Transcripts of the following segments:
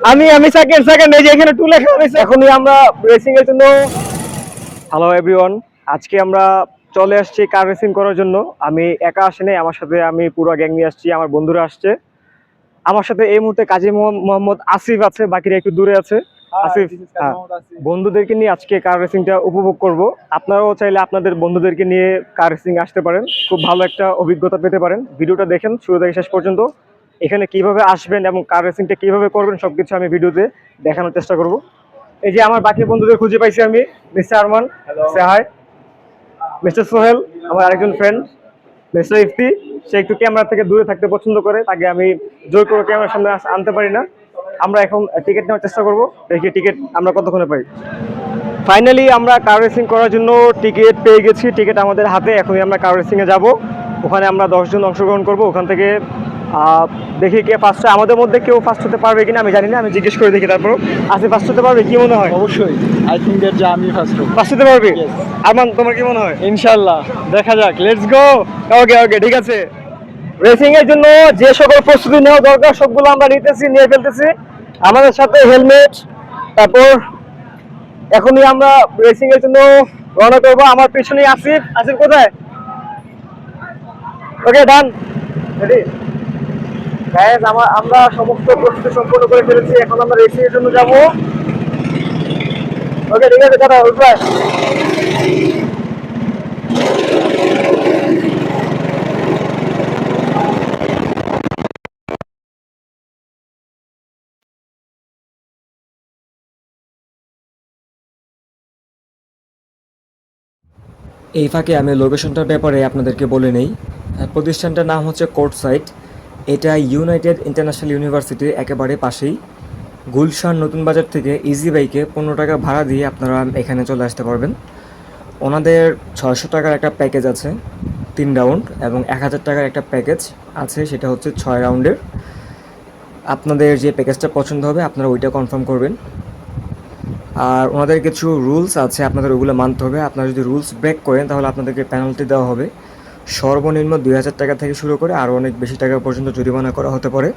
আমি আমি second second এই যে এখানে টু লেখা হয়েছে এখনই আমরা রেসিং এর জন্য হ্যালো এভরিওয়ান আজকে আমরা চলে আসছি কার রেসিং করার জন্য। আমি একা আসিনি আমার সাথে আমি পুরো গ্যাং নিয়ে আসছি আমার বন্ধুরা আসছে। আমার সাথে এই মুহূর্তে কাজী মোহাম- মোহাম্মদ আসিফ আছে বাকিরা একটু দূরে আছে। আসিফ হ্যাঁ বন্ধুদেরকে নিয়ে আজকে কার রেসিংটা উপভোগ করব। আপনারাও চাইলে আপনাদের বন্ধুদেরকে নিয়ে কার রেসিং আসতে পারেন। খুব ভালো একটা অভিজ্ঞতা পেতে পারেন। ভিডিওটা দেখেন শুরু থেকে শেষ পর্যন্ত। এখানে কীভাবে আসবেন এবং কার রেসিংটা কীভাবে করবেন সবকিছু আমি ভিডিওতে দেখানোর চেষ্টা করব। এই যে আমার বাকি বন্ধুদের খুঁজে পাইছি আমি মিস্টার আরমান সে হাই মিস্টার সোহেল আমার আরেকজন ফ্রেন্ড মিস্টার ইফতি সে একটু ক্যামেরা থেকে দূরে থাকতে পছন্দ করে তাকে আমি জোর করে ক্যামেরার সামনে আনতে পারি না। আমরা এখন টিকিট নেওয়ার চেষ্টা করব দেখি টিকিট আমরা কতক্ষণে পাই। ফাইনালি আমরা কার রেসিং করার জন্য টিকিট পেয়ে গেছি টিকিট আমাদের হাতে এখনই আমরা কার রেসিংয়ে যাব। ওখানে আমরা দশজন অংশগ্রহণ করব ওখান থেকে দেখি কে ফার্স্ট হয়। আমাদের মধ্যে কেউ ফার্স্ট হতে পারবে কিনা আমি জানি না আমি জিজ্ঞেস করে দেখি তারপর আসি ফার্স্ট হতে পারবে কি মনে হয়? অবশ্যই। আই থিঙ্ক দ্যাট যে আমি ফার্স্ট হব। ফার্স্ট হতে পারবে. আরমান তোমার কি মনে হয়? ইনশাআল্লাহ। দেখা যাক। লেটস গো ওকে ওকে ঠিক আছে। রেসিং এর জন্য যে সকল প্রস্তুতি নেওয়া দরকার সবগুলো আমরা নিতেছি নিয়ে ফেলতেছি। আমাদের সাথে হেলমেট তারপর এখনই আমরা রেসিং এর জন্য রওনা করব। আমার পিছনে আসিফ। আসিফ কোথায়? ওকে ডান রেডি আমার আমরা সমস্ত প্রস্তুতি সম্পন্ন করে ফেলেছি, এখন আমরা রেসিং এর জন্য যাব। ওকে ঠিক আছে দাদা উঠবে এই ফাঁকে আমি লোকেশনটার ব্যাপারে আপনাদেরকে বলে নেই। প্রতিষ্ঠানটার নাম হচ্ছে কোর্ট সাইট এটা ইউনাইটেড ইন্টারন্যাশনাল ইউনিভার্সিটির একেবারে পাশেই। গুলশান নতুন বাজার থেকে ইজি বাইকে পনেরো টাকা ভাড়া দিয়ে আপনারা এখানে চলে আসতে পারবেন। ওনাদের ছয়শো টাকার একটা প্যাকেজ আছে, তিন রাউন্ড এবং এক হাজার টাকার একটা প্যাকেজ আছে, সেটা হচ্ছে ছয় রাউন্ডের আপনাদের যে প্যাকেজটা পছন্দ হবে, আপনারা ওইটা কনফার্ম করবেন। আর ওনাদের কিছু রুলস আছে, আপনাদের ওগুলো মানতে হবে। আপনারা যদি রুলস ব্রেক করেন, তাহলে আপনাদেরকে পেনাল্টি দেওয়া হবে। সর্বনিম্ন দুই হাজার টাকা থেকে শুরু করে আরও অনেক বেশি টাকা পর্যন্ত জরিমানা করা হতে পারে।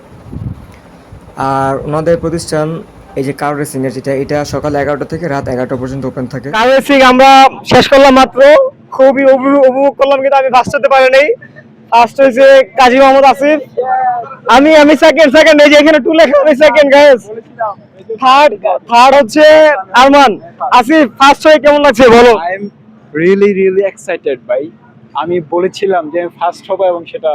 আর ওনাদের প্রতিষ্ঠান এই যে কার রেসিংয়ের যেটা এটা সকাল এগারোটা থেকে রাত এগারোটা পর্যন্ত ওপেন থাকে। কার রেসিং আমরা শেষ করলাম মাত্র। খুবই উপভোগ উপভোগ করলাম কিন্তু আমি ফার্স্ট হতে পারি নাই ফার্স্ট হয়েছে কাজী মোহাম্মদ আসিফ। আমি আমি সেকেন্ড সেকেন্ড এই যে এখানে টু লেখা আমি সেকেন্ড গাইস থার্ড থার্ড হচ্ছে আরমান। আসিফ ফার্স্ট হয়ে কেমন লাগছে বলো? I am really really excited ভাই। আমি বলেছিলাম যে আমি ফার্স্ট হব এবং সেটা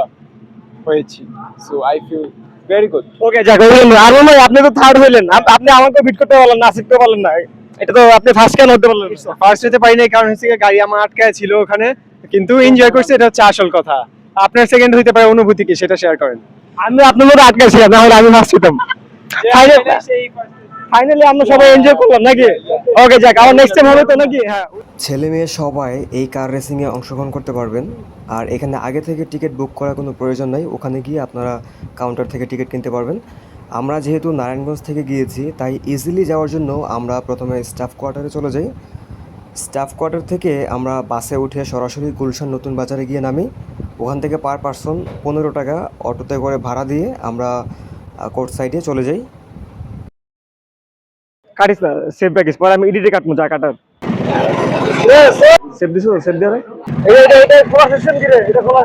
হয়েছি so I feel very good okay যাক আরমান ভাই আপনি তো থার্ড হইলেন আপনি আমাকে বিট করতে পারলেন না আসিফ তো পারলেন না এটা তো আপনি ফার্স্ট কেন হতে পারলেন ফার্স্ট হতে পারি নাই কারণ হচ্ছে গাড়ি আমার আটকায় ছিল ওখানে কিন্তু এনজয় করছি এটা হচ্ছে আসল কথা আপনার সেকেন্ড হইতে পারে অনুভূতি কি সেটা শেয়ার করেন আমি আপনার মধ্যে আটকায় ছিলাম না হলে আমি ফার্স্ট হতাম ফাইনালি আমরা সবাই এনজয় করলাম নাকি ওকে যাক আমার নেক্সট টাইম হবে তো নাকি? হ্যাঁ। ছেলে মেয়ে সবাই এই কার রেসিং রেসিংয়ে অংশগ্রহণ করতে পারবেন। আর এখানে আগে থেকে টিকিট বুক করার কোনো প্রয়োজন নাই। ওখানে গিয়ে আপনারা কাউন্টার থেকে টিকিট কিনতে পারবেন। আমরা যেহেতু নারায়ণগঞ্জ থেকে গিয়েছি, তাই ইজিলি যাওয়ার জন্য আমরা প্রথমে স্টাফ কোয়ার্টারে চলে যাই। স্টাফ কোয়ার্টার থেকে আমরা বাসে উঠে সরাসরি গুলশান নতুন বাজারে গিয়ে নামি। ওখান থেকে পার পার্সন পনেরো টাকা অটোতে করে ভাড়া দিয়ে আমরা কোর্ট সাইডে চলে যাই। কাটিস না সেভ প্যাকেজ পরে আমি এডিটে কাটবো যা কাটার। সেভ দিছো? সেভ দিয়ে এই এটা এটা প্রসেসন কি রে? এটা খোলা